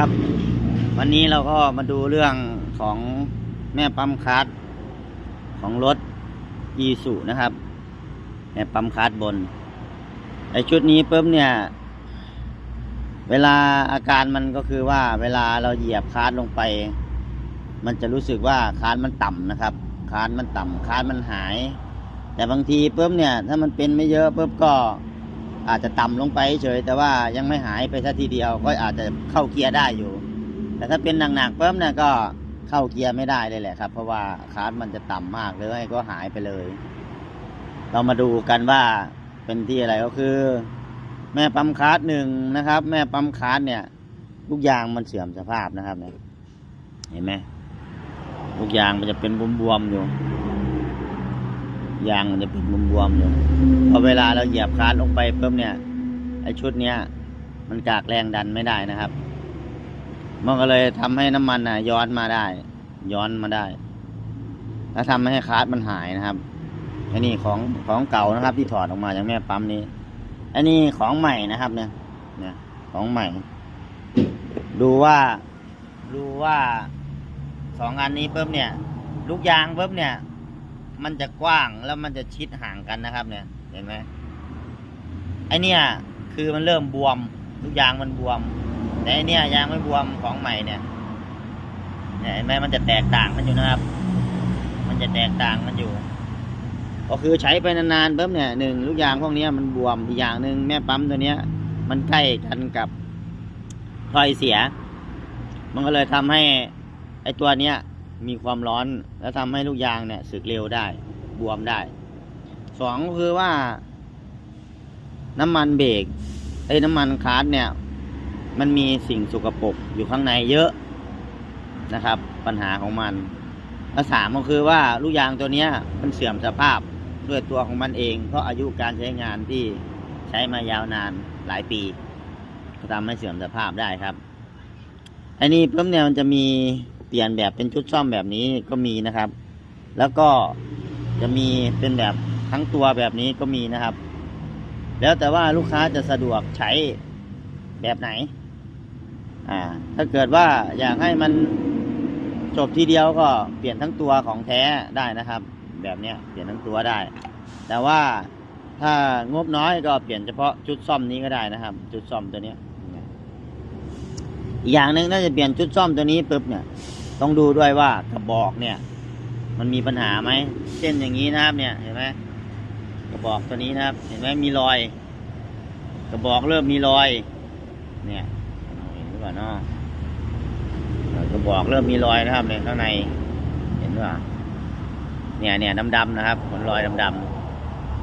ครับ วันนี้เราก็มาดูเรื่องของแม่ปั๊มคาร์ดของรถอีสุนะครับ แม่ปั๊มคาร์ดบนไอชุดนี้ปุ๊บเนี่ย เวลาอาการมันก็คือว่าเวลาเราเหยียบคาร์ดลงไป มันจะรู้สึกว่าคาร์ดมันต่ำนะครับคาร์ดมันต่ำคาร์ดมันหาย แต่บางทีปุ๊บเนี่ย ถ้ามันเป็นไม่เยอะปุ๊บก็ อาจจะต่ำลงไปเฉยแต่ว่ายังไม่หายไปสัทีเดียว ก็อาจจะเข้าเกียร์ได้อยู่ แต่ถ้าเป็นหนักๆปุ๊บเนี่ยก็เข้าเกียร์ไม่ได้เลยแหละครับ เพราะว่าคาร์ดมันจะต่ำมากเลยก็หายไปเลย เรามาดูกันว่าเป็นที่อะไรก็คือ แม่ปั๊มคาร์ดหนึ่งนะครับ แม่ปั๊มคาร์ดเนี่ยลูกยางมันเสื่อมสภาพนะครับเนี่ยเห็นไหมลูกยางมันจะเป็นบวมๆอยู่ ยางมันจะเป็นบวมๆอยู่พอเวลาเราเหยียบคาร์ดลงไปปุ๊บเนี่ยไอชุดเนี้ย มันกากแรงดันไม่ได้นะครับ มันก็เลยทำให้น้ำมันน่ะ ย้อนมาได้ ย้อนมาได้ แล้วทำให้คาร์ดมันหายนะครับอันนี้ของของเก่านะครับ ที่ถอดออกมาจากแม่ปั๊มนี้ อันนี้ของใหม่นะครับ เนี่ย เนี่ย ของใหม่ ดูว่าดูว่าสองอันนี้ปุ๊บเนี่ย ลูกยางปุ๊บเนี่ย มันจะกว้างแล้วมันจะชิดห่างกันนะครับ เนี่ย เห็นไหมไอเนี่ยคือมันเริ่มบวมลูกยางมันบวม แต่ไอเนี่ยยางไม่บวมของใหม่เนี่ยเนี่ยเห็นไหมมันจะแตกต่างมันอยู่นะครับ มันจะแตกต่างมันอยู่ ก็คือใช้ไปนานๆปุ๊บเนี่ยหนึ่งลูกยางพวกนี้มันบวมอีกอย่างหนึ่งแม่ปั๊มตัวเนี้ย มันใกล้กันกับถ้อยเสีย มันก็เลยทำให้ไอตัวเนี้ย มีความร้อน แล้วทำให้ลูกยางเนี่ยสึกเร็วได้ บวมได้สองก็คือว่า น้ำมันเบรกไอ้น้ำมันคาร์ดเนี่ย มันมีสิ่งสกปรกอยู่ข้างในเยอะนะครับ ปัญหาของมันและสามก็คือว่าลูกยางตัวเนี้ยมันเสื่อมสภาพด้วยตัวของมันเอง เพราะอายุการใช้งานที่ใช้มายาวนานหลายปีก็ทำให้เสื่อมสภาพได้ครับ อันนี้เพิ่มเนี่ยมันจะมี เปลี่ยนแบบเป็นชุดซ่อมแบบนี้ก็มีนะครับ แล้วก็จะมีเป็นแบบทั้งตัวแบบนี้ก็มีนะครับ แล้วแต่ว่าลูกค้าจะสะดวกใช้แบบไหน อ่า ถ้าเกิดว่าอยากให้มันจบทีเดียวก็เปลี่ยนทั้งตัวของแท้ได้นะครับ แบบเนี้ยเปลี่ยนทั้งตัวได้ แต่ว่าถ้างบน้อยก็เปลี่ยนเฉพาะชุดซ่อมนี้ก็ได้นะครับ ชุดซ่อมตัวเนี้ยอีกอย่างหนึ่งถ้าจะเปลี่ยนชุดซ่อมตัวนี้ปุ๊บเนี่ย ต้องดูด้วยว่ากระบอกเนี่ย มันมีปัญหาไหมเช่นอย่างนี้นะครับ เนี่ยเห็นไหมกระบอกตัวนี้นะครับ เห็นไหมมีรอย กระบอกเริ่มมีรอย เนี่ยเห็นหรือเปล่าเนาะกระบอกเริ่มมีรอยนะครับเนี่ยข้างใน เห็นหรือเปล่าเนี่ยเนี่ยดำๆนะครับขนรอยดำ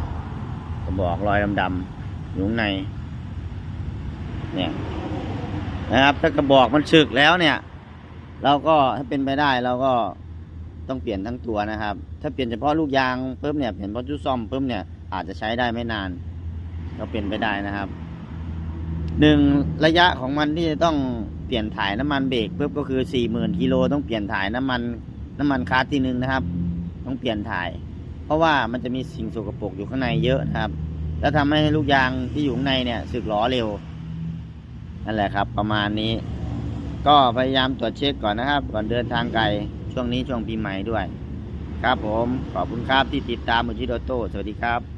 ๆกระบอกรอยดำๆอยู่ข้างใน เนี่ยนะครับ ถ้ากระบอกมันสึกแล้วเนี่ย เราก็ถ้าเป็นไปได้เราก็ต้องเปลี่ยนทั้งตัวนะครับ ถ้าเปลี่ยนเฉพาะลูกยางปุ๊บเนี่ยเปลี่ยนเฉพาะชุดซ่อมปุ๊บเนี่ยอาจจะใช้ได้ไม่นานก็เป็นไปได้นะครับหนึ่งระยะของมันที่จะต้องเปลี่ยนถ่ายน้ำมันเบรกปุ๊บก็คือสี่หมื่นกิโลต้องเปลี่ยนถ่ายน้ำมันน้ำมันคาร์ทีหนึ่งนะครับ ต้องเปลี่ยนถ่าย เพราะว่ามันจะมีสิ่งสกปรกอยู่ข้างในเยอะนะครับ แล้วทำให้ลูกยางที่อยู่ข้างในเนี่ยสึกหลอเร็วนั่นแหละครับ ประมาณนี้ ก็พยายามตรวจเช็คก่อนนะครับ ก่อนเดินทางไกล ช่วงนี้ช่วงปีใหม่ด้วย ครับผม ขอบคุณครับที่ติดตามมูชิโดโต้สวัสดีครับ